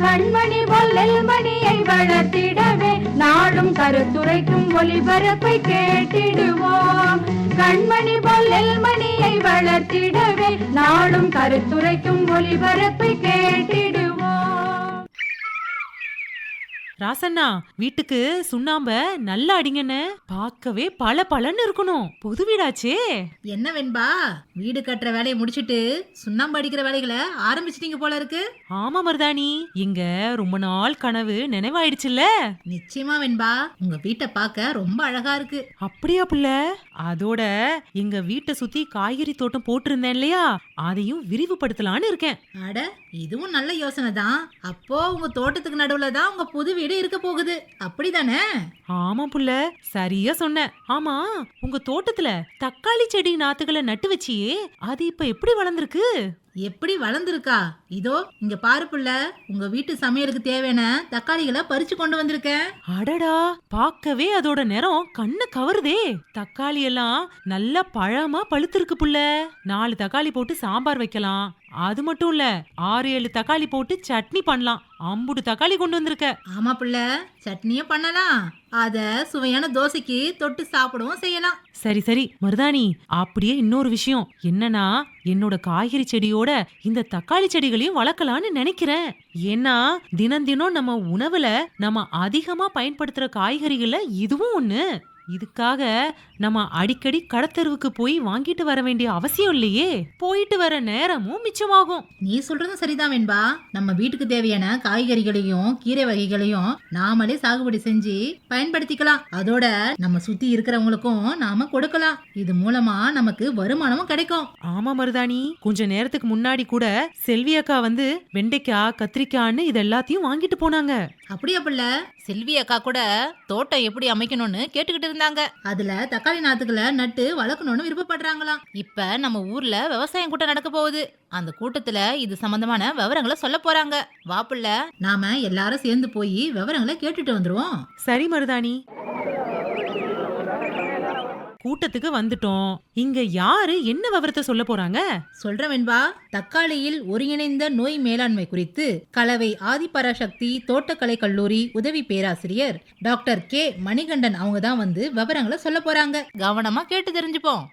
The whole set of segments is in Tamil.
கண்மணி பொல்லல் மணியை வளர்த்திடவே நாளும் கருத்துரைக்கும் ஒளிபரப்பை கேட்டிடுவோம். கண்மணி பொல்லல் மணியை வளர்த்திடவே நாளும் கருத்துரைக்கும் ஒளிபரப்பை கேட்டிடுவோம். ராசண்ணா வீட்டுக்கு சுண்ணாம்ப நல்லா அடிங்கன்னு பார்க்கவே பல பலன்னு இருக்கணும். புது வீடாச்சே. என்ன வெண்பா? வீடு கட்டுற வேலையை முடிச்சிட்டு சுண்ணாம்பு அடிக்கிற வேலைகளை ஆரம்பிச்சிட்டீங்க போல இருக்கு. ஆமா மருதாணி இங்க ரொம்ப நாள் கனவு நினைவாயிடுச்சுல்ல. நிச்சயமா வெண்பா உங்க வீட்டை பார்க்க ரொம்ப அழகா இருக்கு. அப்படியா புள்ள? அதோட எங்க வீட்டை சுத்தி காய்கறி தோட்டம் போட்டிருந்தேன் இல்லையா? அதையும் விரிவுபடுத்தலான்னு இருக்கேன். அட இதுவும் நல்ல யோசனை தான் அப்போ உங்க தோட்டத்துக்கு நடுவுல தான் உங்க புது வீடு இருக்க போகுது. அப்படிதானே? ஆமா புள்ள சரியா சொன்ன. ஆமா உங்க தோட்டத்துல தக்காளி செடி நாத்துகளை நட்டு வச்சியே அது இப்ப எப்படி வளர்ந்துருக்கு? எப்படி வளர்ந்துருக்கா? இதோ இங்க பாரு புள்ள உங்க வீட்டு சமையலுக்கு தேவையான தக்காளிகளை பறிச்சு கொண்டு வந்திருக்கேன். அடடா பார்க்கவே அதோட நிறம் கண்ணை கவருதே. தக்காளி எல்லாம் நல்லா பழமா பழுத்திருக்கு புள்ள. நாலு தக்காளி போட்டு சாம்பார் வைக்கலாம். அது மட்டும் இல்ல ஆறு ஏழு தக்காளி போட்டு சட்னி பண்ணலாம். அம்புடு தக்காளி கொண்டு வந்திருக்க. ஆமா புள்ள சட்னியும் பண்ணலாம். அத சுவையான தோசைக்கு தொட்டு சாப்பிடவும் செய்யலாம். சரி சரி. மருதாணி அப்படியே இன்னொரு விஷயம். என்னன்னா என்னோட காய்கறி செடியோட இந்த தக்காளி செடிகளையும் வளர்க்கலான்னு நினைக்கிறேன். ஏன்னா தினம் தினம் நம்ம உணவுல நம்ம அதிகமா பயன்படுத்துற காய்கறிகள்ல இதுவும் ஒண்ணு. இதுக்காக நம்ம அடிக்கடி கடத்தெருவுக்கு போய் வாங்கிட்டு வர வேண்டிய அவசியம் இல்லையே? போயிட்டு வர நேரமும் மிச்சமாகும். நீ சொல்றதும் சரிதான் வெண்பா. நம்ம வீட்டுக்கு தேவையான காய்கறிகளையும் கீரை வகைகளையும் நாமளே சாகுபடி செஞ்சு பயன்படுத்திக்கலாம். அதோட நம்ம சுத்தி இருக்கிறவங்களுக்கும் நாம கொடுக்கலாம். இது மூலமா நமக்கு வருமானமும் கிடைக்கும். ஆமா மருதாணி. கொஞ்ச நேரத்துக்கு முன்னாடி கூட செல்வி அக்கா வந்து வெண்டைக்காய் கத்திரிக்காய்னு இது எல்லாத்தையும் வாங்கிட்டு போனாங்க. அப்படியா புள்ள? செல்வி அக்கா கூட தோட்டம் எப்படி அமைக்கணும்னு கேட்டுக்கிட்டு இருந்தாங்க. அதுல தக்காளி நாத்துக்களை நட்டு வளர்க்கணும்னு விருப்பப்படுறாங்களாம். இப்ப நம்ம ஊர்ல விவசாயம் கூட்டம் நடக்க போகுது. அந்த கூட்டத்துல இது சம்பந்தமான விவரங்களை சொல்ல போறாங்க. வா நாம எல்லாரும் சேர்ந்து போய் விவரங்களை கேட்டுட்டு வந்துருவோம். சரி மருதாணி. கூட்டத்துக்கு வந்துட்டோம். இங்க யாரு என்ன விவரத்தை சொல்ல போறாங்க? சொல்றேன் வெண்பா. தக்காளியில் ஒருங்கிணைந்த நோய் மேலாண்மை குறித்து கலவை ஆதிபராசக்தி தோட்டக்கலை கல்லூரி உதவி பேராசிரியர் டாக்டர் கே மணிகண்டன் அவங்க தான் வந்து விவரங்களை சொல்ல போறாங்க. கவனமா கேட்டு தெரிஞ்சுப்போம்.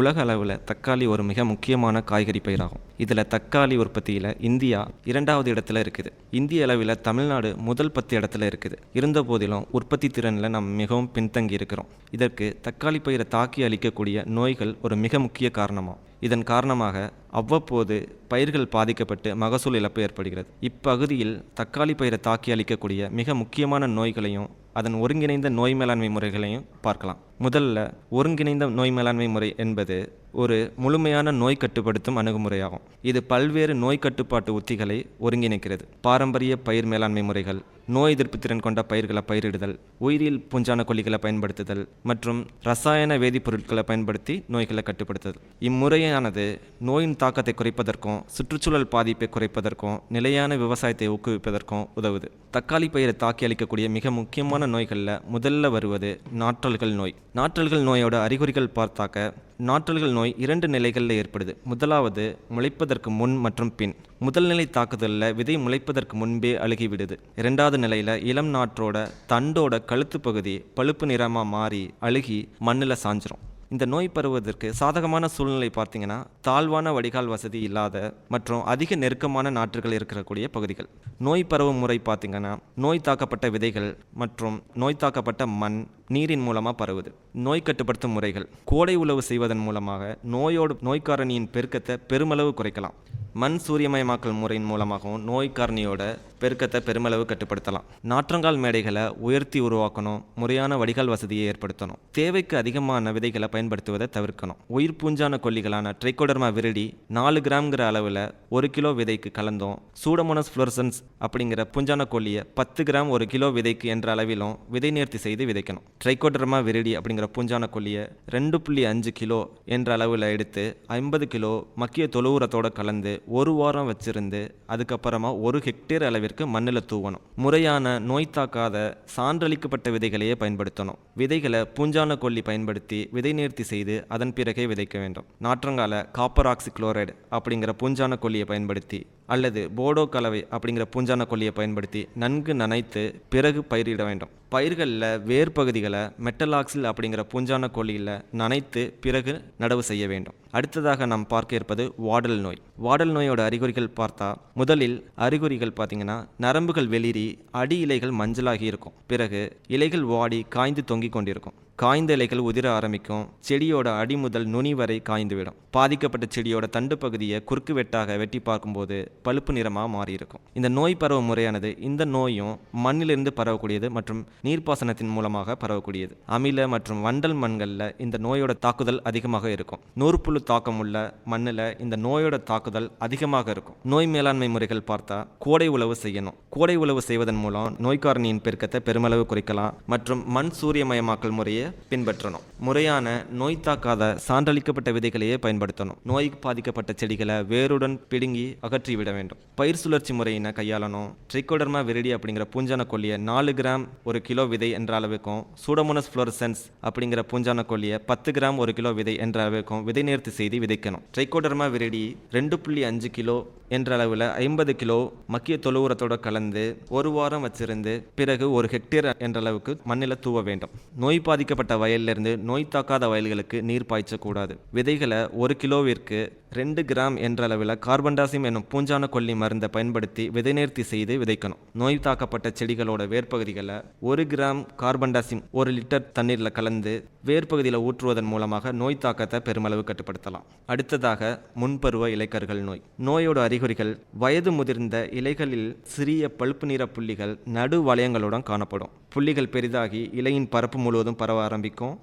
உலக அளவில் தக்காளி ஒரு மிக முக்கியமான காய்கறி பயிராகும். இதில் தக்காளி உற்பத்தியில் இந்தியா இரண்டாவது இடத்துல இருக்குது. இந்திய அளவில் தமிழ்நாடு முதல் பத்து இடத்துல இருக்குது. இருந்த போதிலும் உற்பத்தி திறனில் நாம் மிகவும் பின்தங்கி இருக்கிறோம். இதற்கு தக்காளி பயிரை தாக்கி அளிக்கக்கூடிய நோய்கள் ஒரு மிக முக்கிய காரணமாகும். இதன் காரணமாக அவ்வப்போது பயிர்கள் பாதிக்கப்பட்டு மகசூல் இழப்பு ஏற்படுகிறது. இப்பகுதியில் தக்காளி பயிரை தாக்கி அளிக்கக்கூடிய மிக முக்கியமான நோய்களையும் அதன் ஒருங்கிணைந்த நோய் மேலாண்மை முறைகளையும் பார்க்கலாம். முதல்ல ஒருங்கிணைந்த நோய் மேலாண்மை முறை என்பது ஒரு முழுமையான நோய் கட்டுப்படுத்தும் அணுகுமுறையாகும். இது பல்வேறு நோய் கட்டுப்பாட்டு உத்திகளை ஒருங்கிணைக்கிறது. பாரம்பரிய பயிர் மேலாண்மை முறைகள் நோய் எதிர்ப்பு திறன் கொண்ட பயிர்களை பயிரிடுதல் உயிரியல் பூஞ்சான கொல்லிகளை பயன்படுத்துதல் மற்றும் ரசாயன வேதிப்பொருட்களை பயன்படுத்தி நோய்களை கட்டுப்படுத்துதல். இம்முறையானது நோயின் தாக்கத்தை குறைப்பதற்கும் சுற்றுச்சூழல் பாதிப்பை குறைப்பதற்கும் நிலையான விவசாயத்தை ஊக்குவிப்பதற்கும் உதவுது. தக்காளி பயிரை தாக்கி அளிக்கக்கூடிய மிக முக்கியமான நோய்களில் முதல்ல வருவது நாற்றல்கள் நோய். நாற்றல்கள் நோயோட அறிகுறிகள் பார்த்தாக்க நாற்றல்கள் நோய் இரண்டு நிலைகளில் ஏற்படுது. முதலாவது முளைப்பதற்கு முன் மற்றும் பின். முதல் நிலை தாக்குதலில் விதை முளைப்பதற்கு முன்பே அழுகிவிடுது. இரண்டாவது நிலையில் இளம் நாற்றோட தண்டோட கழுத்து பகுதி பழுப்பு நிறமாக மாறி அழுகி மண்ணில் சாஞ்சிரும். இந்த நோய் பரவுவதற்கு சாதகமான சூழ்நிலை பார்த்தீங்கன்னா தாழ்வான வடிகால் வசதி இல்லாத மற்றும் அதிக நெருக்கமான நாற்றுகள் இருக்கக்கூடிய பகுதிகள். நோய் பரவும் முறை பார்த்தீங்கன்னா நோய் தாக்கப்பட்ட விதைகள் மற்றும் நோய் தாக்கப்பட்ட மண் நீரின் மூலமாக பரவுது. நோய் கட்டுப்படுத்தும் முறைகள். கோடை உழவு செய்வதன் மூலமாக நோயோடு நோய்க்காரணியின் பெருக்கத்தை பெருமளவு குறைக்கலாம். மண் சூரியமயமாக்கல் முறையின் மூலமாகவும் நோய் காரணியோட பெருக்கத்தை பெருமளவு கட்டுப்படுத்தலாம். நாற்றங்கால் மேடைகளை உயர்த்தி உருவாக்கணும் முறையான வடிகால் வசதியை ஏற்படுத்தணும். தேவைக்கு அதிகமான விதைகளை பயன்படுத்துவதை தவிர்க்கணும். உயிர் பூஞ்சான கொல்லிகளான ட்ரைகோடர்மா விரடி நாலு கிராம்ங்கிற அளவில் ஒரு கிலோ விதைக்கு கலந்தும். சூடமோனஸ் ஃப்ளோரசன்ஸ் அப்படிங்கிற பூஞ்சான கொல்லியை பத்து கிராம் ஒரு கிலோ விதைக்கு என்ற அளவிலும் விதை நேர்த்தி செய்து விதைக்கணும். ட்ரைகோடர்மா விரடி அப்படிங்கிற பூஞ்சான கொல்லியை ரெண்டு புள்ளி அஞ்சு கிலோ என்ற அளவில் எடுத்து ஐம்பது கிலோ மக்கிய தொழு உரத்தோட கலந்து ஒரு வாரம் வச்சிருந்து அதுக்கப்புறமா ஒரு ஹெக்டேர் அளவிற்கு மண்ணில் தூவணும். முறையான நோய் தாக்காத சான்றளிக்கப்பட்ட விதைகளையே பயன்படுத்தணும். விதைகளை பூஞ்சான கொல்லி பயன்படுத்தி விதை நேர்த்தி செய்து அதன் பிறகே விதைக்க வேண்டும். நாற்றங்கால காப்பர் ஆக்சி குளோரைடு அப்படிங்கிற பூஞ்சான கொல்லியை பயன்படுத்தி அல்லது போடோ கலவை அப்படிங்கிற பூஞ்சான கொல்லியை பயன்படுத்தி நன்கு நனைத்து பிறகு பயிரிட வேண்டும். பயிர்களில் வேர் பகுதிகளை மெட்டலாக்சில் அப்படிங்கிற பூஞ்சான கொல்லியில் நனைத்து பிறகு நடவு செய்ய வேண்டும். அடுத்ததாக நாம் பார்க்க இருப்பது வாடல் நோய். வாடல் நோயோட அறிகுறிகள் பார்த்தா முதலில் அறிகுறிகள் பார்த்தீங்கன்னா நரம்புகள் வெளிரி அடி இலைகள் மஞ்சளாகி இருக்கும். பிறகு இலைகள் வாடி காய்ந்து தொங்கிக் கொண்டிருக்கும். காய்ந்த இலைகள் உதிர ஆரம்பிக்கும். செடியோட அடி முதல் நுனி வரை காய்ந்துவிடும். பாதிக்கப்பட்ட செடியோட தண்டு பகுதியை குறுக்கு வெட்டாக வெட்டி பார்க்கும்போது பழுப்பு நிறமாக மாறியிருக்கும். இந்த நோய் பரவ முறையானது இந்த நோயும் மண்ணிலிருந்து பரவக்கூடியது மற்றும் நீர்ப்பாசனத்தின் மூலமாக பரவக்கூடியது. அமில மற்றும் வண்டல் மண்களில் இந்த நோயோட தாக்குதல் அதிகமாக இருக்கும். நூற்புழு தாக்கம் உள்ள மண்ணில் இந்த நோயோட தாக்குதல் அதிகமாக இருக்கும். நோய் மேலாண்மை முறைகள் பார்த்தா கோடை உழவு செய்யணும். கோடை உழவு செய்வதன் மூலம் நோய்க்காரணியின் பெருக்கத்தை பெருமளவு குறைக்கலாம் மற்றும் மண் சூரியமயமாக்கல் முறையை பின்பற்றணும். முறையான நோய் தாக்காத சான்றளிக்கப்பட்ட விதைகளையே பயன்படுத்தணும். நோய் பாதிக்கப்பட்ட செடிகளை வேருடன் பிடுங்கி அகற்றி விட வேண்டும். பயிர் சுழற்சி முறையினை கையாளணும். ட்ரிகோடர்மா விரிடி அப்படிங்கிற பூஞ்சான கொல்லியை நாலு கிராம் ஒரு கிலோ விதை என்ற அளவுக்கும் சூடமோனஸ் ஃப்ளோரசன்ஸ் அப்படிங்கிற பூஞ்சான கொல்லியை பத்து கிராம் ஒரு கிலோ விதை என்ற அளவுக்கும் விதை நேர்த்தி செய்து விதைக்கணும். ட்ரைகோடர்மா விரடி ரெண்டு புள்ளி அஞ்சு கிலோ என்ற அளவில் ஐம்பது கிலோ மக்கிய தொழு கலந்து ஒரு வாரம் வச்சிருந்து பிறகு ஒரு ஹெக்டேர் என்ற அளவுக்கு மண்ணில் தூவ வேண்டும். நோய் பாதிக்க பாதிக்கப்பட்ட வயலிலிருந்து நோய் தாக்காத வயல்களுக்கு நீர் பாய்ச்சக்கூடாது. விதைகளை ஒரு கிலோவிற்கு ரெண்டு கிராம் என்ற அளவில் கார்பன்டாசிம் என்னும் பூஞ்சான கொல்லி மருந்தை பயன்படுத்தி விதைநேர்த்தி செய்து விதைக்கணும். நோய் தாக்கப்பட்ட செடிகளோட வேர்ப்பகுதிகளை ஒரு கிராம் கார்பன்டாசிம் ஒரு லிட்டர் தண்ணீரில் கலந்து வேர்ப்பகுதியில் ஊற்றுவதன் மூலமாக நோய் தாக்கத்தை பெருமளவு கட்டுப்படுத்தலாம். அடுத்ததாக முன்பருவ இலைக்கர்கள் நோய். நோயோட அறிகுறிகள் வயது முதிர்ந்த இலைகளில் சிறிய பழுப்பு நிற புள்ளிகள் நடு வளையங்களுடன் காணப்படும். புள்ளிகள் பெரிதாகி இலையின் பரப்பு முழுவதும் பரவ ஆரம்பிக்கும்.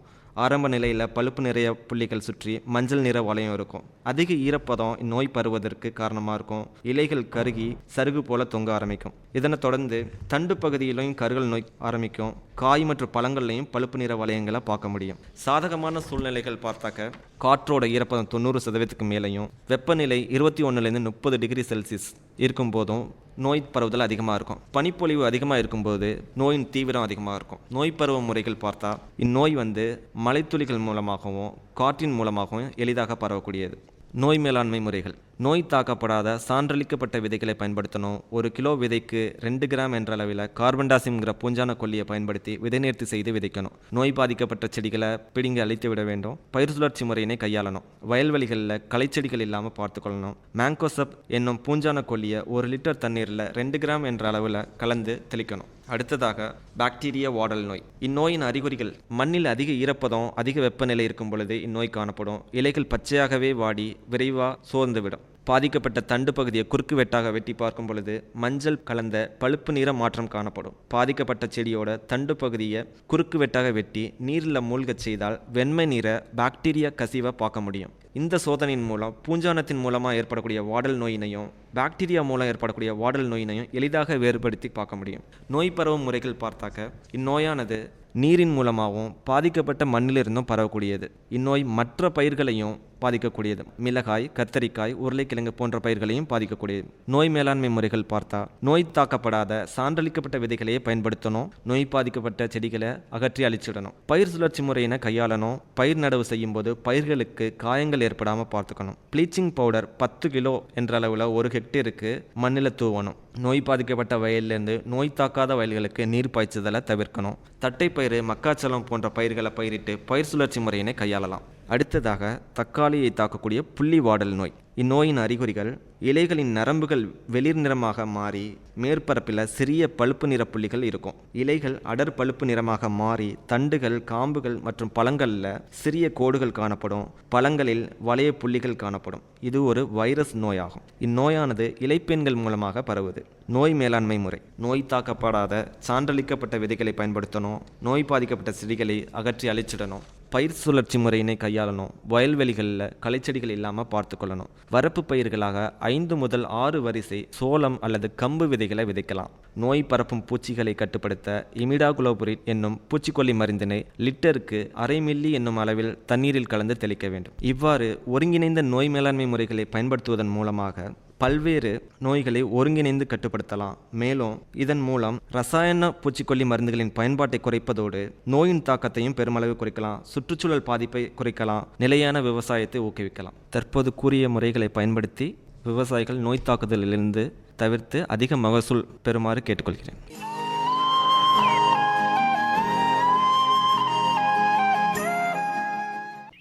ஆரம்ப நிலையில் பழுப்பு நிறைய புள்ளிகள் சுற்றி மஞ்சள் நிற வளையம் இருக்கும். அதிக ஈரப்பதம் நோய் பருவதற்கு காரணமாக இருக்கும். இலைகள் கருகி சருகு போல தொங்க ஆரம்பிக்கும். இதனை தொடர்ந்து தண்டு பகுதியிலையும் கருகல் நோய் ஆரம்பிக்கும். காய் மற்றும் பழங்கள்லையும் பழுப்பு நிற வளையங்களை பார்க்க முடியும். சாதகமான சூழ்நிலைகள் பார்த்தாக்க காற்றோட ஈரப்பதம் தொண்ணூறு சதவீதத்துக்கு மேலேயும் வெப்பநிலை இருபத்தி ஒன்றுலேருந்து முப்பது டிகிரி செல்சியஸ் இருக்கும்போதும் நோய் பரவுதல் அதிகமாக இருக்கும். பனிப்பொழிவு அதிகமாக இருக்கும்போது நோயின் தீவிரம் அதிகமாக இருக்கும். நோய் பருவ முறைகள் பார்த்தா இந்நோய் வந்து மலைத்துளிகள் மூலமாகவும் காற்றின் மூலமாகவும் எளிதாக பரவக்கூடியது. நோய் மேலாண்மை முறைகள். நோய் தாக்கப்படாத சான்றளிக்கப்பட்ட விதைகளை பயன்படுத்தணும். ஒரு கிலோ விதைக்கு ரெண்டு கிராம் என்ற அளவில் கார்பன்டாசிம்ங்கிற பூஞ்சான கொல்லியை பயன்படுத்தி விதை நேர்த்தி செய்து விதைக்கணும். நோய் பாதிக்கப்பட்ட செடிகளை பிடுங்கி அழித்து விட வேண்டும். பயிர் சுழற்சி முறையினை கையாளணும். வயல்வெளிகளில் களைச்செடிகள் இல்லாமல் பார்த்துக்கொள்ளணும் மேங்கோசப் என்னும் பூஞ்சான கொல்லியை ஒரு லிட்டர் தண்ணீரில் ரெண்டு கிராம் என்ற அளவில் கலந்து தெளிக்கணும். அடுத்ததாக பாக்டீரியா வாடல் நோய். இந்நோயின் அறிகுறிகள் மண்ணில் அதிக ஈரப்பதம் அதிக வெப்பநிலை இருக்கும் பொழுது இந்நோய் காணப்படும். இலைகள் பச்சையாகவே வாடி விரைவாக சோர்ந்துவிடும். பாதிக்கப்பட்ட தண்டு பகுதியை குறுக்கு வெட்டாக வெட்டி பார்க்கும் பொழுது மஞ்சள் கலந்த பழுப்பு நிற மாற்றம் காணப்படும். பாதிக்கப்பட்ட செடியோட தண்டு பகுதியை குறுக்கு வெட்டாக வெட்டி நீரில் மூழ்கச் செய்தால் வெண்மை நிற பாக்டீரியா கசிவை பார்க்க முடியும். இந்த சோதனையின் மூலம் பூஞ்சானத்தின் மூலமாக ஏற்படக்கூடிய வாடல் நோயினையும் பாக்டீரியா மூலம் ஏற்படக்கூடிய வாடல் நோயினையும் எளிதாக வேறுபடுத்தி பார்க்க முடியும். நோய் பரவும் முறைகள் பார்த்தாக்க இந்நோயானது நீரின் மூலமாகவும் பாதிக்கப்பட்ட மண்ணிலிருந்தும் பரவக்கூடியது. இந்நோய் மற்ற பயிர்களையும் பாதிக்கக்கூடியது. மிளகாய் கத்தரிக்காய் உருளைக்கிழங்கு போன்ற பயிர்களையும் பாதிக்கக்கூடியது. நோய் மேலாண்மை முறைகள் பார்த்தா நோய் தாக்கப்படாத சான்றளிக்கப்பட்ட விதைகளையே பயன்படுத்தணும். நோய் பாதிக்கப்பட்ட செடிகளை அகற்றி அழிச்சிடணும். பயிர் சுழற்சி முறையினை கையாளணும். பயிர் நடவு செய்யும் போது பயிர்களுக்கு காயங்கள் ஏற்படாமல் பார்த்துக்கணும். ப்ளீச்சிங் பவுடர் பத்து கிலோ என்ற அளவில் ஒரு ஹெக்டேருக்கு மண்ணில் தூவணும். நோய் பாதிக்கப்பட்ட வயல்லேருந்து நோய் தாக்காத வயல்களுக்கு நீர் பாய்ச்சுதலை தவிர்க்கணும். தட்டைப்பயிறு மக்காச்சோளம் போன்ற பயிர்களை பயிரிட்டு பயிர் சுழற்சி முறையினை கையாளலாம். அடுத்ததாக தக்காளியை தாக்கக்கூடிய புள்ளி வாடல் நோய். இந்நோயின் அறிகுறிகள் இலைகளின் நரம்புகள் வெளிர் நிறமாக மாறி மேற்பரப்பில் சிறிய பழுப்பு நிற புள்ளிகள் இருக்கும். இலைகள் அடர் பழுப்பு நிறமாக மாறி தண்டுகள் காம்புகள் மற்றும் பழங்களில் சிறிய கோடுகள் காணப்படும். பழங்களில் வளைய புள்ளிகள் காணப்படும். இது ஒரு வைரஸ் நோயாகும். இந்நோயானது இலைப்பெண்கள் மூலமாக பரவுது. நோய் மேலாண்மை முறை. நோய் தாக்கப்படாத சான்றளிக்கப்பட்ட விதைகளை பயன்படுத்தணும். நோய் பாதிக்கப்பட்ட செடிகளை அகற்றி அழிச்சிடணும். பயிர் சுழற்சி முறையினை கையாளணும். வயல்வெளிகளில் களைச்செடிகள் இல்லாமல் பார்த்துக்கொள்ளணும். வரப்பு பயிர்களாக ஐந்து முதல் ஆறு வரிசை சோளம் அல்லது கம்பு விதைகளை விதைக்கலாம். நோய் பரப்பும் பூச்சிகளை கட்டுப்படுத்த இமிடாகுலோபுரின் என்னும் பூச்சிக்கொல்லி மருந்தினை லிட்டருக்கு அரை மில்லி என்னும் அளவில் தண்ணீரில் கலந்து தெளிக்க வேண்டும். இவ்வாறு ஒருங்கிணைந்த நோய் மேலாண்மை முறைகளை பயன்படுத்துவதன் மூலமாக பல்வேறு நோய்களை ஒருங்கிணைந்து கட்டுப்படுத்தலாம். மேலும் இதன் மூலம் ரசாயன பூச்சிக்கொல்லி மருந்துகளின் பயன்பாட்டை குறைப்பதோடு நோயின் தாக்கத்தையும் பெருமளவு குறைக்கலாம். சுற்றுச்சூழல் பாதிப்பை குறைக்கலாம். நிலையான விவசாயத்தை ஊக்குவிக்கலாம். தற்போது கூறிய முறைகளை பயன்படுத்தி விவசாயிகள் நோய் தாக்குதலிலிருந்து தவிர்த்து அதிக மகசூல் பெறுமாறு கேட்டுக்கொள்கிறேன்.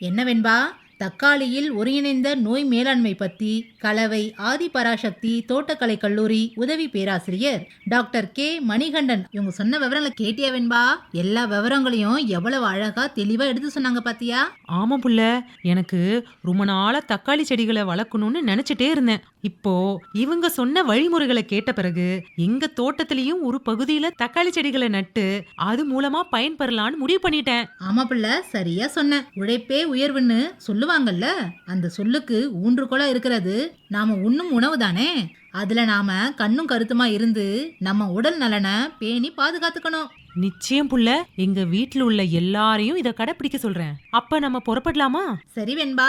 என்னவென்பா? தக்காளியில் ஒருங்கிணைந்த நோய் மேலாண்மை பத்தி கலவை ஆதி பராசக்தி தோட்டக்கலை கல்லூரி உதவி பேராசிரியர் டாக்டர் கே. மணிகண்டன். இவங்க சொன்ன விவரங்களை கேட்டியா வெண்பா? எல்லா விவரங்களையும் எவ்வளவு அழகா தெளிவா எடுத்து சொன்னாங்க பாத்தியா? ஆமா புள்ள. எனக்கு ரொம்ப நாளா தக்காளி செடிகளை வளர்க்கணும்னு நினைச்சிட்டே இருந்தேன். இப்போ இவங்க சொன்ன வழிமுறைகளை கேட்ட பிறகு எங்க தோட்டத்திலயும் ஒரு பகுதியில தக்காளி செடிகளை நட்டு அது மூலமா பயன்பெறலான்னு முடிவு பண்ணிட்டேன். ஆமா பிள்ளை சரியா சொன்ன. உழைப்பே உயர்வுன்னு சொல்லுவாங்கல்ல? அந்த சொல்லுக்கு ஊன்றுகோலா இருக்கிறது. நாம உண்ணும் உணவு தானே? அதுல நாம கண்ணும் கருத்துமா இருந்து நம்ம உடல் நலனை பேணி பாதுகாத்துக்கணும். நிச்சயம் புள்ள. எங்க வீட்ல உள்ள எல்லாரையும் இத கடைப்பிடிக்க சொல்றேன். அப்ப நம்ம புறப்படலாமா? சரி வெண்பா.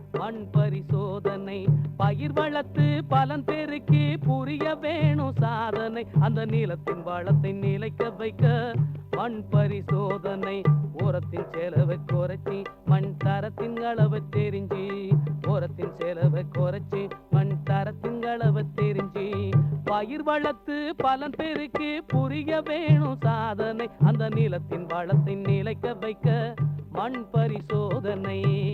மண் பரிசோதனை. பயிர் வளர்த்து பலன் பெருக்கி புரிய வேணும் சாதனை. அந்த நீளத்தின் வளத்தை நிலைக்க வைக்க மண் பரிசோதனை. உரத்தின் செலவை குறைச்சி மண் தரத்தின் அளவை தெரிஞ்சு. உரத்தின் செலவை குறைச்சி மண் தரத்தின் அளவை தெரிஞ்சு. பயிர் வளர்த்து பலன் பெருக்கி புரிய வேணும் சாதனை. அந்த நிலத்தின் வளத்தை நிலைக்க வைக்க மண் பரிசோதனை.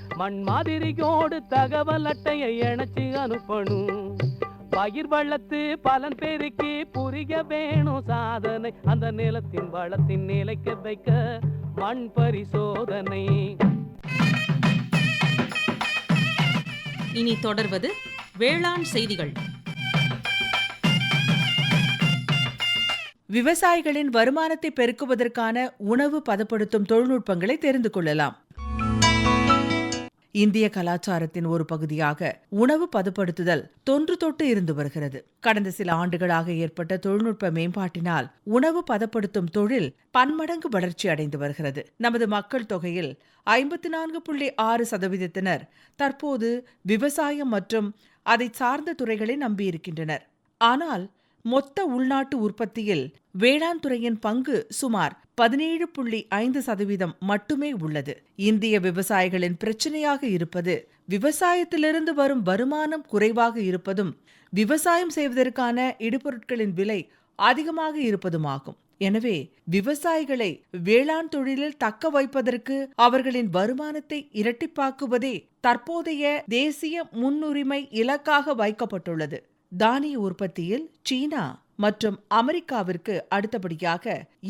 மண் மாதிரியோடு தகவல் அட்டையை இணைச்சி அனுப்பணும். பயிர் வளர்த்து பலன் பெருக்கி புரிய வேணும் சாதனை. அந்த நிலத்தின் வளத்தின் நிலைக்க வைக்க மண் பரிசோதனை. இனி தொடர்வது வேளாண் செய்திகள். விவசாயிகளின் வருமானத்தை பெருக்குவதற்கான உணவு பதப்படுத்தும் தொழில்நுட்பங்களை தெரிந்து கொள்ளலாம். இந்திய கலாச்சாரத்தின் ஒரு பகுதியாக உணவு பதப்படுத்துதல் தொன்று தொட்டு இருந்து வருகிறது. கடந்த சில ஆண்டுகளாக ஏற்பட்ட தொழில்நுட்ப மேம்பாட்டினால் உணவு பதப்படுத்தும் தொழில் பன்மடங்கு வளர்ச்சி அடைந்து வருகிறது. நமது மக்கள் தொகையில் ஐம்பத்தி நான்கு புள்ளி ஆறு சதவீதத்தினர் தற்போது விவசாயம் மற்றும் அதை சார்ந்த துறைகளை நம்பியிருக்கின்றனர். ஆனால் மொத்த உள்நாட்டு உற்பத்தியில் வேளாண் துறையின் பங்கு சுமார் பதினேழு புள்ளி ஐந்து சதவீதம் மட்டுமே உள்ளது. இந்திய விவசாயிகளின் பிரச்சனையாக இருப்பது விவசாயத்திலிருந்து வரும் வருமானம் குறைவாக இருப்பதும் விவசாயம் செய்வதற்கான இடுபொருட்களின் விலை அதிகமாக இருப்பதுமாகும். எனவே விவசாயிகளை வேளாண் தொழிலில் தக்க வைப்பதற்கு அவர்களின் வருமானத்தை இரட்டிப்பாக்குவதே தற்போதைய தேசிய முன்னுரிமை இலக்காக வைக்கப்பட்டுள்ளது. தானிய உற்பத்தியில் சீனா மற்றும் அமெரிக்காவிற்கு அடுத்தபடியாக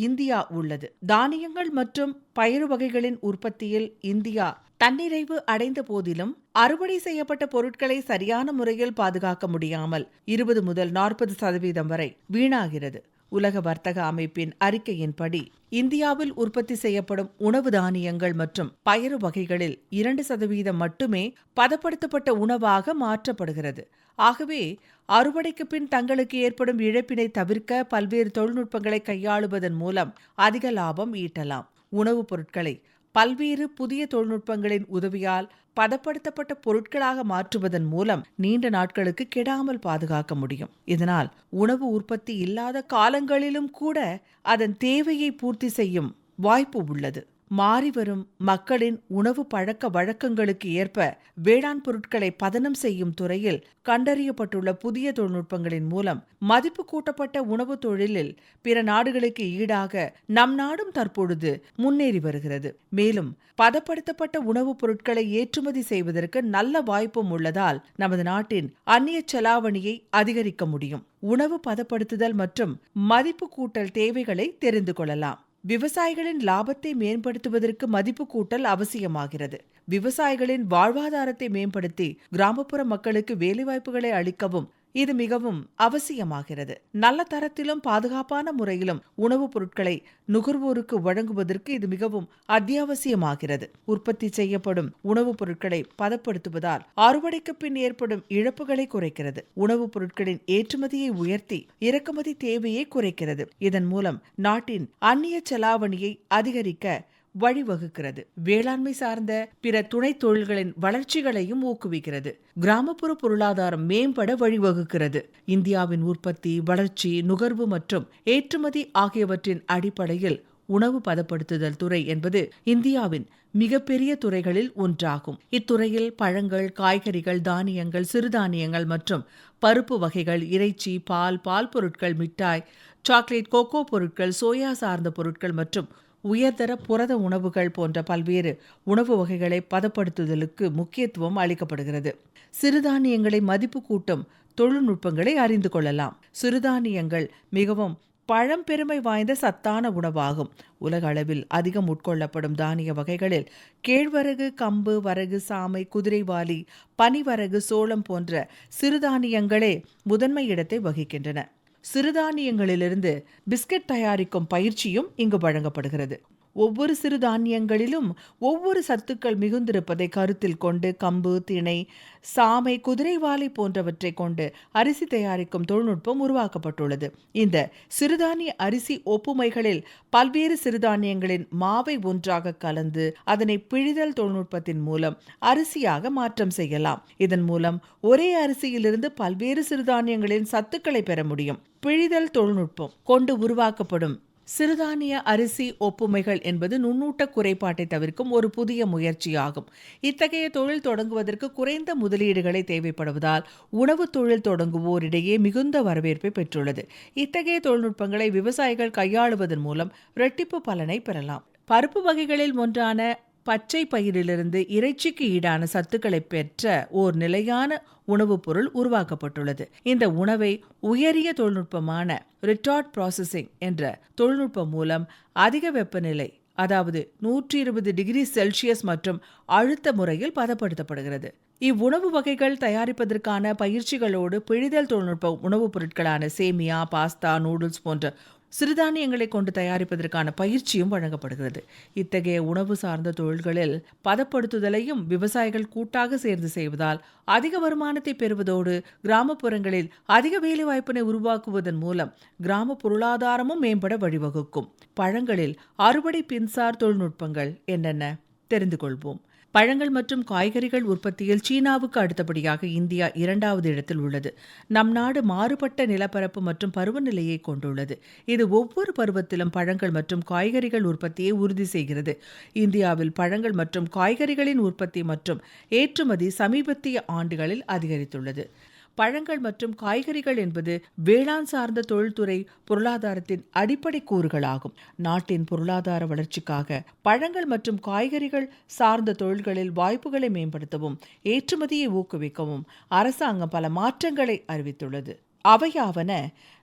இந்தியா உள்ளது. தானியங்கள் மற்றும் பயிறு வகைகளின் உற்பத்தியில் இந்தியா தன்னிறைவு அடைந்த போதிலும் அறுவடை செய்யப்பட்ட பொருட்களை சரியான முறையில் பாதுகாக்க முடியாமல் இருபது முதல் நாற்பது சதவீதம் வரை வீணாகிறது. உலக வர்த்தக அமைப்பின் அறிக்கையின்படி இந்தியாவில் உற்பத்தி செய்யப்படும் உணவு தானியங்கள் மற்றும் பயறு வகைகளில் இரண்டு சதவீதம் மட்டுமே பதப்படுத்தப்பட்ட உணவாக மாற்றப்படுகிறது. ஆகவே அறுவடைக்கு பின் தங்களுக்கு ஏற்படும் இழப்பினை தவிர்க்க பல்வேறு தொழில்நுட்பங்களை கையாளுவதன் மூலம் அதிக லாபம் ஈட்டலாம். உணவுப் பொருட்களை பல்வேறு புதிய தொழில்நுட்பங்களின் உதவியால் பதப்படுத்தப்பட்ட பொருட்களாக மாற்றுவதன் மூலம் நீண்ட நாட்களுக்கு கெடாமல் பாதுகாக்க முடியும். இதனால் உணவு உற்பத்தி இல்லாத காலங்களிலும் கூட அதன் தேவையை பூர்த்தி செய்யும் வாய்ப்பு உள்ளது. மாறிவரும் மக்களின் உணவு பழக்க வழக்கங்களுக்கு ஏற்ப வேளாண் பொருட்களை பதனம் செய்யும் துறையில் கண்டறியப்பட்டுள்ள புதிய தொழில்நுட்பங்களின் மூலம் மதிப்பு கூட்டப்பட்ட உணவு தொழிலில் பிற நாடுகளுக்கு ஈடாக நம் நாடும் தற்பொழுது முன்னேறி வருகிறது. மேலும் பதப்படுத்தப்பட்ட உணவுப் பொருட்களை ஏற்றுமதி செய்வதற்கு நல்ல வாய்ப்பும் உள்ளதால் நமது நாட்டின் அந்நிய செலாவணியை அதிகரிக்க முடியும். உணவு பதப்படுத்துதல் மற்றும் மதிப்பு கூட்டல் தேவைகளை தெரிந்து கொள்ளலாம். விவசாயிகளின் லாபத்தை மேம்படுத்துவதற்கு மதிப்பு கூட்டல் அவசியமாகிறது. விவசாயிகளின் வாழ்வாதாரத்தை மேம்படுத்தி கிராமப்புற மக்களுக்கு வேலைவாய்ப்புகளை அளிக்கவும் இது மிகவும் அவசியமாகிறது. நல்ல தரத்திலும் பாதுகாப்பான முறையிலும் உணவுப் பொருட்களை நுகர்வோருக்கு வழங்குவதற்கு இது மிகவும் அத்தியாவசியமாகிறது. உற்பத்தி செய்யப்படும் உணவுப் பொருட்களை பதப்படுத்துவதால் அறுவடைக்கு பின் ஏற்படும் இழப்புகளை குறைக்கிறது. உணவுப் பொருட்களின் ஏற்றுமதியை உயர்த்தி இறக்குமதி தேவையை குறைக்கிறது. இதன் மூலம் நாட்டின் அந்நிய செலாவணியை அதிகரிக்க வழிவகுக்கிறது. வேளாண்மை சார்ந்த பிற துணை தொழில்களின் வளர்ச்சிகளையும் ஊக்குவிக்கிறது. கிராமப்புற பொருளாதாரம் மேம்பட வழிவகுக்கிறது. இந்தியாவின் உற்பத்தி வளர்ச்சி நுகர்வு மற்றும் ஏற்றுமதி ஆகியவற்றின் அடிப்படையில் உணவு பதப்படுத்துதல் துறை என்பது இந்தியாவின் மிகப்பெரிய துறைகளில் ஒன்றாகும். இத்துறையில் பழங்கள் காய்கறிகள் தானியங்கள் சிறுதானியங்கள் மற்றும் பருப்பு வகைகள் இறைச்சி பால் பால் பொருட்கள் மிட்டாய் சாக்லேட் கோகோ பொருட்கள் சோயா சார்ந்த பொருட்கள் மற்றும் உயர்தர புரத உணவுகள் போன்ற பல்வேறு உணவு வகைகளை பதப்படுத்துதலுக்கு முக்கியத்துவம் அளிக்கப்படுகிறது. சிறுதானியங்களை மதிப்பு கூட்டும் தொழில்நுட்பங்களை அறிந்து கொள்ளலாம். சிறுதானியங்கள் மிகவும் பழம்பெருமை வாய்ந்த சத்தான உணவாகும். உலக அளவில் அதிகம் உட்கொள்ளப்படும் தானிய வகைகளில் கேழ்வரகு கம்பு வரகு சாமை குதிரைவாலி பனிவரகு சோளம் போன்ற சிறுதானியங்களே முதன்மை இடத்தை வகிக்கின்றன. சிறுதானியங்களிலிருந்து பிஸ்கட் தயாரிக்கும் பயிற்சியும் இங்கு வழங்கப்படுகிறது. ஒவ்வொரு சிறுதானியங்களிலும் ஒவ்வொரு சத்துக்கள் மிகுந்திருப்பதை கருத்தில் கொண்டு கம்பு திணை சாமை குதிரைவாலி போன்றவற்றை கொண்டு அரிசி தயாரிக்கும் தொழில்நுட்பம் உருவாக்கப்பட்டுள்ளது. இந்த சிறுதானிய அரிசி ஒப்புமைகளில் பல்வேறு சிறுதானியங்களின் மாவை ஒன்றாக கலந்து அதனை பிழிதல் தொழில்நுட்பத்தின் மூலம் அரிசியாக மாற்றம் செய்யலாம். இதன் மூலம் ஒரே அரிசியிலிருந்து பல்வேறு சிறுதானியங்களின் சத்துக்களை பெற முடியும். பிழிதல் தொழில்நுட்பம் கொண்டு உருவாக்கப்படும் சிறுதானிய அரிசி ஒப்புமைகள் என்பது நுண்ணூட்ட குறைபாட்டை தவிர்க்கும் ஒரு புதிய முயற்சியாகும். இத்தகைய தொழில் தொடங்குவதற்கு குறைந்த முதலீடுகளை தேவைப்படுவதால் உணவு தொழில் தொடங்குவோரிடையே மிகுந்த வரவேற்பை பெற்றுள்ளது. இத்தகைய தொழில்நுட்பங்களை விவசாயிகள் கையாளுவதன் மூலம் இரட்டிப்பு பலனை பெறலாம். பருப்பு வகைகளில் ஒன்றான பச்சை பயிரிலிருந்து இறைச்சிக்கு ஈடான சத்துக்களை பெற்ற ஓர் நிலையான உணவுப் பொருள் உருவாக்கப்பட்டுள்ளது. இந்த உணவை உயரிய தொழில்நுட்பமான ரிட்டார்ட் ப்ராசஸிங் என்ற தொழில்நுட்பம் மூலம் அதிக வெப்பநிலை அதாவது நூற்றி இருபது டிகிரி செல்சியஸ் மற்றும் அழுத்த முறையில் பதப்படுத்தப்படுகிறது. இவ்வுணவு வகைகள் தயாரிப்பதற்கான பயிற்சிகளோடு பிழிதல் தொழில்நுட்ப உணவுப் பொருட்களான சேமியா பாஸ்தா நூடுல்ஸ் போன்ற சிறுதானியங்களை கொண்டு தயாரிப்பதற்கான பயிற்சியும் வழங்கப்படுகிறது. இத்தகைய உணவு சார்ந்த தொழில்களில் பதப்படுத்துதலையும் விவசாயிகள் கூட்டாக சேர்ந்து செய்வதால் அதிக வருமானத்தை பெறுவதோடு கிராமப்புறங்களில் அதிக வேலைவாய்ப்பினை உருவாக்குவதன் மூலம் கிராம பொருளாதாரமும் மேம்பட வழிவகுக்கும். பழங்களில் அறுவடை பின்சார் தொழில்நுட்பங்கள் என்னென்ன? தெரிந்து கொள்வோம். பழங்கள் மற்றும் காய்கறிகள் உற்பத்தியில் சீனாவுக்கு அடுத்தபடியாக இந்தியா இரண்டாவது இடத்தில் உள்ளது. நம் நாடு மாறுபட்ட நிலப்பரப்பு மற்றும் பருவநிலையை கொண்டுள்ளது. இது ஒவ்வொரு பருவத்திலும் பழங்கள் மற்றும் காய்கறிகள் உற்பத்தியை உறுதி செய்கிறது. இந்தியாவில் பழங்கள் மற்றும் காய்கறிகளின் உற்பத்தி மற்றும் ஏற்றுமதி சமீபத்திய ஆண்டுகளில் அதிகரித்துள்ளது. பழங்கள் மற்றும் காய்கறிகள் என்பது வேளாண் சார்ந்த தொழில்துறை பொருளாதாரத்தின் அடிப்படை கூறுகளாகும். நாட்டின் பொருளாதார வளர்ச்சிக்காக பழங்கள் மற்றும் காய்கறிகள் சார்ந்த தொழில்களில் வாய்ப்புகளை மேம்படுத்தவும் ஏற்றுமதியை ஊக்குவிக்கவும் அரசாங்கம் பல மாற்றங்களை அறிவித்துள்ளது. அவையாவன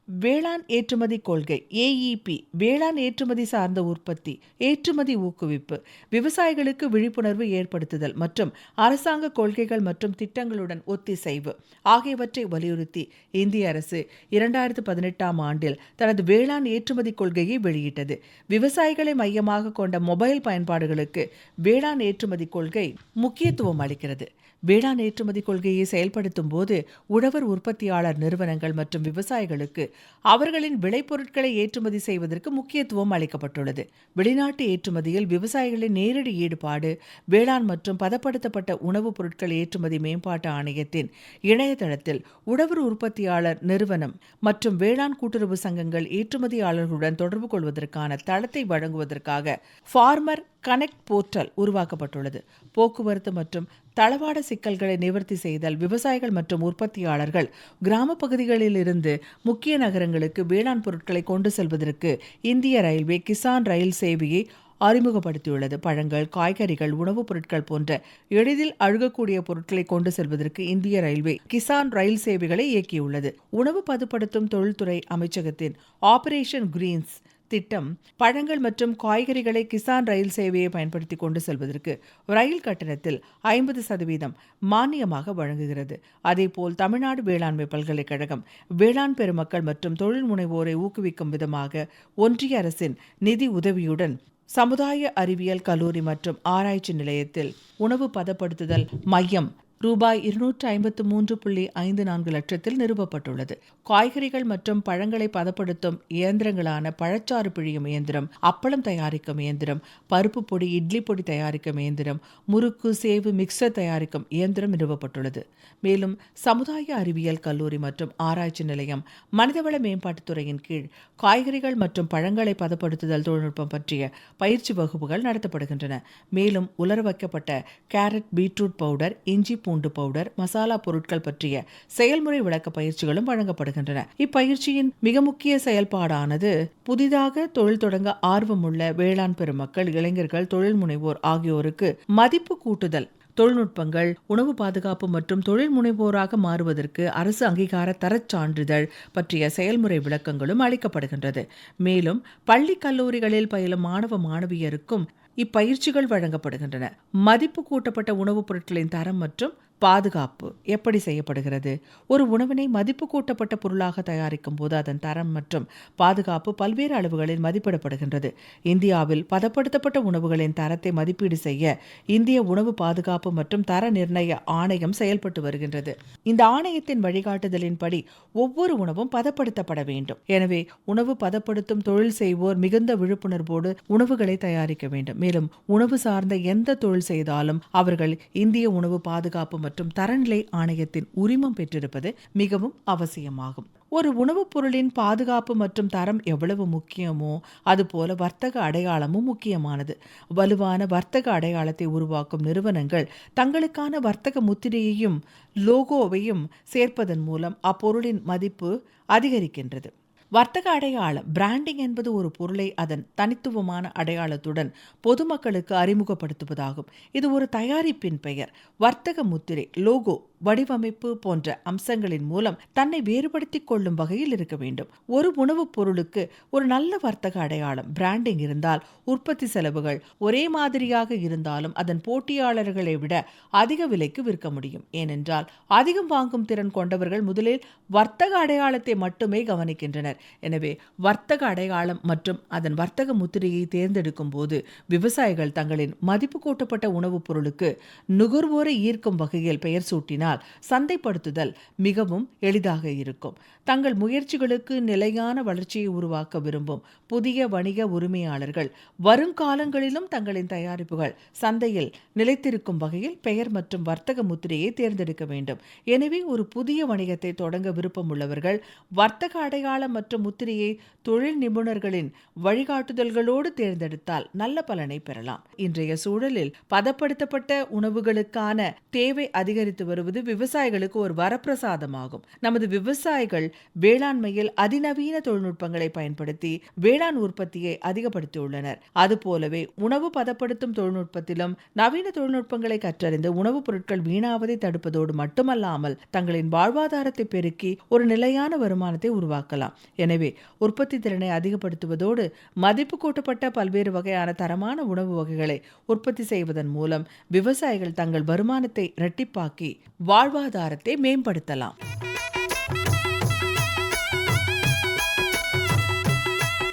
வேளாண் ஏற்றுமதி கொள்கை ஏஇபி வேளாண் ஏற்றுமதி சார்ந்த உற்பத்தி ஏற்றுமதி ஊக்குவிப்பு விவசாயிகளுக்கு விழிப்புணர்வு ஏற்படுத்துதல் மற்றும் அரசாங்க கொள்கைகள் மற்றும் திட்டங்களுடன் ஒத்திசைவு ஆகியவற்றை வலியுறுத்தி இந்திய அரசு இரண்டாயிரத்து பதினெட்டாம் ஆண்டில் தனது வேளாண் ஏற்றுமதி கொள்கையை வெளியிட்டது. விவசாயிகளை மையமாக கொண்ட மொபைல் பயன்பாடுகளுக்கு வேளாண் ஏற்றுமதி கொள்கை முக்கியத்துவம் அளிக்கிறது. வேளாண் ஏற்றுமதி கொள்கையை செயல்படுத்தும் போது உழவர் உற்பத்தியாளர் நிறுவனங்கள் மற்றும் விவசாயிகளுக்கு அவர்களின் விளைபொருட்களை ஏற்றுமதி செய்வதற்கு முக்கியத்துவம் அளிக்கப்பட்டுள்ளது. வெளிநாட்டு ஏற்றுமதியில் விவசாயிகளின் நேரடி ஈடுபாடு வேளாண் மற்றும் பதப்படுத்தப்பட்ட உணவுப் பொருட்கள் ஏற்றுமதி மேம்பாட்டு ஆணையத்தின் இணையதளத்தில் உழவர் உற்பத்தியாளர் நிறுவனம் மற்றும் வேளாண் கூட்டுறவு சங்கங்கள் ஏற்றுமதியாளர்களுடன் தொடர்பு கொள்வதற்கான தளத்தை வழங்குவதற்காக ஃபார்மர் கனெக்ட் போர்ட்டல் உருவாக்கப்பட்டுள்ளது. போக்குவரத்து மற்றும் தளவாட சிக்கல்களை நிவர்த்தி செய்தல் விவசாயிகள் மற்றும் உற்பத்தியாளர்கள் கிராம பகுதிகளில் இருந்து முக்கிய நகரங்களுக்கு வேளாண் பொருட்களை கொண்டு செல்வதற்கு இந்திய ரயில்வே கிசான் ரயில் சேவையை அறிமுகப்படுத்தியுள்ளது. பழங்கள் காய்கறிகள் உணவுப் பொருட்கள் போன்ற எளிதில் அழுகக்கூடிய பொருட்களை கொண்டு செல்வதற்கு இந்திய ரயில்வே கிசான் ரயில் சேவைகளை இயக்கியுள்ளது. உணவு பதுப்படுத்தும் தொழில்துறை அமைச்சகத்தின் ஆபரேஷன் கிரீன்ஸ் திட்டம் பழங்கள் மற்றும் காய்கறிகளை கிசான் ரயில் சேவையை பயன்படுத்தி கொண்டு செல்வதற்கு ரயில் கட்டணத்தில் ஐம்பது சதவீதம் மானியமாக வழங்குகிறது. அதேபோல் தமிழ்நாடு வேளாண்மை பல்கலைக்கழகம் வேளாண் பெருமக்கள் மற்றும் தொழில் முனைவோரை ஊக்குவிக்கும் விதமாக ஒன்றிய அரசின் நிதி உதவியுடன் சமுதாய அறிவியல் கல்லூரி மற்றும் ஆராய்ச்சி நிலையத்தில் உணவு பதப்படுத்துதல் மையம் ரூபாய் இருநூற்று ஐம்பத்து மூன்று புள்ளி ஐந்து நான்கு லட்சத்தில் நிறுவப்பட்டுள்ளது. காய்கறிகள் மற்றும் பழங்களை பதப்படுத்தும் இயந்திரங்களான பழச்சாறு பிழியும் இயந்திரம் அப்பளம் தயாரிக்கும் இயந்திரம் பருப்பு பொடி இட்லி பொடி தயாரிக்கும் இயந்திரம் முறுக்கு சேவு மிக்சர் தயாரிக்கும் இயந்திரம் நிறுவப்பட்டுள்ளது. மேலும் சமுதாய அறிவியல் கல்லூரி மற்றும் ஆராய்ச்சி நிலையம் மனிதவள மேம்பாட்டுத்துறையின் கீழ் காய்கறிகள் மற்றும் பழங்களை பதப்படுத்துதல் தொழில்நுட்பம் பற்றிய பயிற்சி வகுப்புகள் நடத்தப்படுகின்றன. மேலும் உலர வைக்கப்பட்ட கேரட் பீட்ரூட் பவுடர் இஞ்சி பூண்டு பவுடர் மசாலா பொருட்கள் பற்றிய செயல்முறை விளக்க பயிற்சிகளும் வழங்கப்படுகின்றன. இப்பயிற்சியின் மிக முக்கிய செயல்பாடானது புதிதாக தொழில் தொடங்க ஆர்வமுள்ள வேளாண் பெருமக்கள் இளைஞர்கள் தொழில் முனைவோர் ஆகியோருக்கு மதிப்பு கூட்டுதல் தொழில்நுட்பங்கள் உணவு பாதுகாப்பு மற்றும் தொழில் முனைவோராக மாறுவதற்கு அரசு அங்கீகார தரச் சான்றிதழ் பற்றிய செயல்முறை விளக்கங்களும் அளிக்கப்படுகின்றது. மேலும் பள்ளி கல்லூரிகளில் பயிலும் மாணவ மாணவியருக்கும் இப்பயிற்சிகள் வழங்கப்படுகின்றன. மதிப்பு கூட்டப்பட்ட உணவுப் பொருட்களின் தரம் மற்றும் பாதுகாப்பு எப்படி செய்யப்படுகிறது? ஒரு உணவினை மதிப்பு கூட்டப்பட்ட பொருளாக தயாரிக்கும் போது அதன் தரம் மற்றும் பாதுகாப்பு பல்வேறு அளவுகளில் மதிப்பிடப்படுகின்றது. இந்தியாவில் பதப்படுத்தப்பட்ட உணவுகளின் தரத்தை மதிப்பீடு செய்ய இந்திய உணவு பாதுகாப்பு மற்றும் தர நிர்ணய ஆணையம் செயல்பட்டு வருகின்றது. இந்த ஆணையத்தின் வழிகாட்டுதலின்படி ஒவ்வொரு உணவும் பதப்படுத்தப்பட வேண்டும். எனவே உணவு பதப்படுத்தும் தொழில் செய்வோர் மிகுந்த விழிப்புணர்வோடு உணவுகளை தயாரிக்க வேண்டும். மேலும் உணவு சார்ந்த எந்த தொழில் செய்தாலும் அவர்கள் இந்திய உணவு பாதுகாப்பு மற்றும் தரநிலை ஆணையத்தின் உரிமம் பெற்றிருப்பது மிகவும் அவசியமாகும். ஒரு உணவுப் பொருளின் பாதுகாப்பு மற்றும் தரம் எவ்வளவு முக்கியமோ அதுபோல வர்த்தக அடையாளமும் முக்கியமானது. வலுவான வர்த்தக அடையாளத்தை உருவாக்கும் நிறுவனங்கள் தங்களுக்கான வர்த்தக முத்திரையையும் லோகோவையும் சேர்ப்பதன் மூலம் அப்பொருளின் மதிப்பு அதிகரிக்கின்றது. வர்த்தக அடையாளம் பிராண்டிங் என்பது ஒரு பொருளை அதன் தனித்துவமான அடையாளத்துடன் பொதுமக்களுக்கு அறிமுகப்படுத்துவதாகும். இது ஒரு தயாரிப்பின் பெயர். வர்த்தக முத்திரை லோகோ வடிவமைப்பு போன்ற அம்சங்களின் மூலம் தன்னை வேறுபடுத்திக் கொள்ளும் வகையில் இருக்க வேண்டும். ஒரு உணவுப் பொருளுக்கு ஒரு நல்ல வர்த்தக அடையாளம் பிராண்டிங் இருந்தால் உற்பத்தி செலவுகள் ஒரே மாதிரியாக இருந்தாலும் அதன் போட்டியாளர்களை விட அதிக விலைக்கு விற்க முடியும். ஏனென்றால் அதிகம் வாங்கும் திறன் கொண்டவர்கள் முதலில் வர்த்தக அடையாளத்தை மட்டுமே கவனிக்கின்றனர். எனவே வர்த்தக அடையாளம் மற்றும் அதன் வர்த்தக முத்திரையை தேர்ந்தெடுக்கும் போது விவசாயிகள் தங்களின் மதிப்பு கூட்டப்பட்ட உணவுப் பொருளுக்கு நுகர்வோரை ஈர்க்கும் வகையில் பெயர் சூட்டினால் சந்தைப்படுத்துதல் மிகவும் எளிதாக இருக்கும். தங்கள் முயற்சிகளுக்கு நிலையான வளர்ச்சியை உருவாக்க விரும்பும் புதிய வணிக உரிமையாளர்கள் வருங்காலங்களிலும் தங்களின் தயாரிப்புகள் சந்தையில் நிலைத்திருக்கும் வகையில் பெயர் மற்றும் வர்த்தக முத்திரையை தேர்ந்தெடுக்க வேண்டும். எனவே ஒரு புதிய வணிகத்தை தொடங்க விருப்பம் உள்ளவர்கள் வர்த்தக அடையாளம் மற்றும் முத்திரையை தொழில் நிபுணர்களின் வழிகாட்டுதல்களோடு தேர்ந்தெடுத்தால் நல்ல பலனை பெறலாம். இன்றைய சூழலில் பதப்படுத்தப்பட்ட உணவுகளுக்கான தேவை அதிகரித்து வருவது விவசாயிகளுக்கு ஒரு வரப்பிரசாதமாகும். நமது விவசாயிகள் வேளாண்மையில் அதிநவீன தொழில்நுட்பங்களை பயன்படுத்தி வேளாண் உற்பத்தியை அதிகப்படுத்தியுள்ளனர். அதுபோலவே உணவு பதப்படுத்தும் தொழில்நுட்பத்திலும் நவீன தொழில்நுட்பங்களை கற்றறிந்து உணவுப் பொருட்கள் வீணாவதை தடுப்பதோடு மட்டுமல்லாமல் தங்களின் வாழ்வாதாரத்தை பெருக்கி ஒரு நிலையான வருமானத்தை உருவாக்கலாம். எனவே உற்பத்தி திறனை அதிகப்படுத்துவதோடு மதிப்பு கூட்டப்பட்ட பல்வேறு வகையான தரமான உணவு வகைகளை உற்பத்தி செய்வதன் மூலம் விவசாயிகள் தங்கள் வருமானத்தை இரட்டிப்பாக்கி வாழ்வாதாரத்தை மேம்படுத்தலாம்.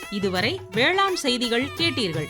இதுவரை வேளாண் செய்திகள் கேட்டீர்கள்.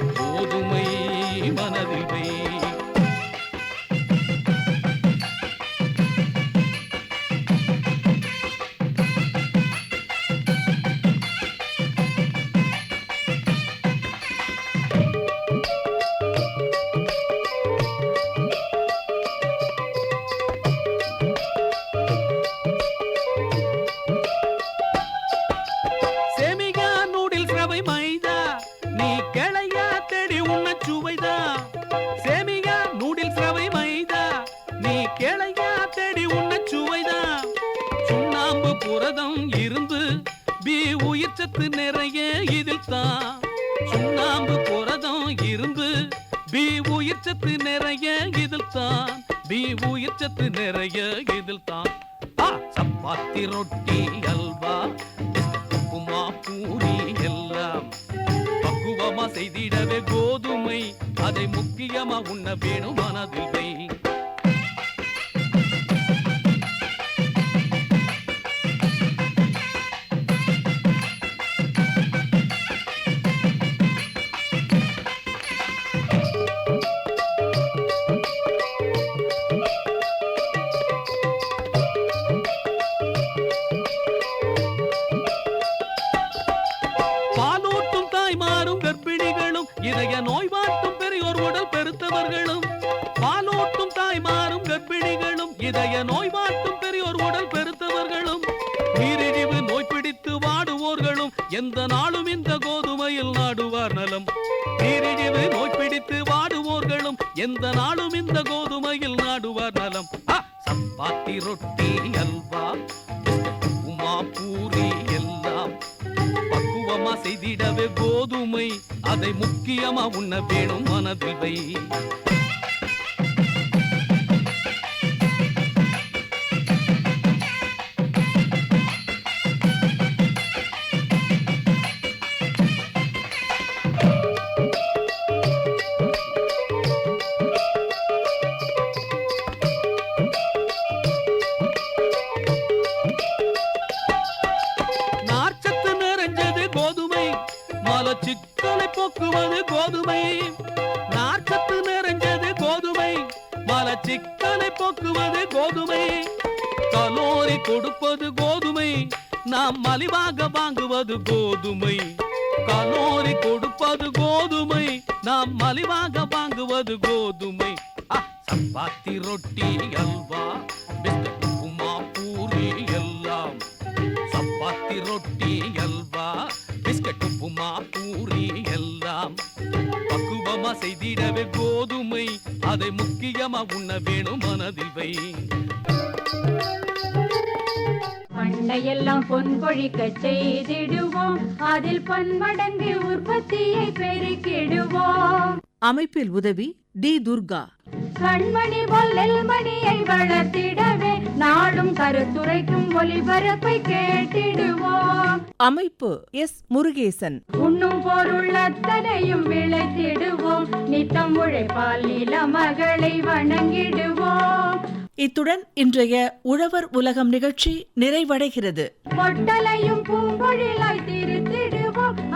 நாளும் இந்த கோதுமையில் நாடுவார் நலம். சப்பாத்தி ரொட்டி அல்வா உமா பூரி எல்லாம். பக்குவமா செய்திடவே கோதுமை. அதை முக்கியமா உண்ண வேணும் மனதில் வை. ரொட்டி அல்வா பிஸ்கட் உப்புமா பூரி எல்லாம். சப்பாத்தி ரொட்டி அல்வா பிஸ்கட் உப்புமா பூரி எல்லாம். பக்குவமா செய்திடவே கோதுமை அதை முக்கியமா உண்ண வேணும் மனதில் வை. பொன் பொழிக்க செய்திடுவோம். அதில் பன்மடங்கு உற்பத்தியை பெருக்கிடுவோம். அமைப்பில் உதவி டி துர்கா. கண்மணி பொல்லில் மணியை வளர்த்திடவே நாடும் கருத்துரைக்கும் ஒளிபரப்பை கேட்டிடுவோம். அமைப்பு எஸ் முருகேசன். உண்ணும் பொருள் அத்தனையும் விளைத்திடுவோம். நித்தம் உழைப்பால் நில மகளை வணங்கிடுவோம். இத்துடன் இன்றைய உழவர் உலகம் நிகழ்ச்சி நிறைவடைகிறது. பொட்டலையும் பூம்பொழிலாய்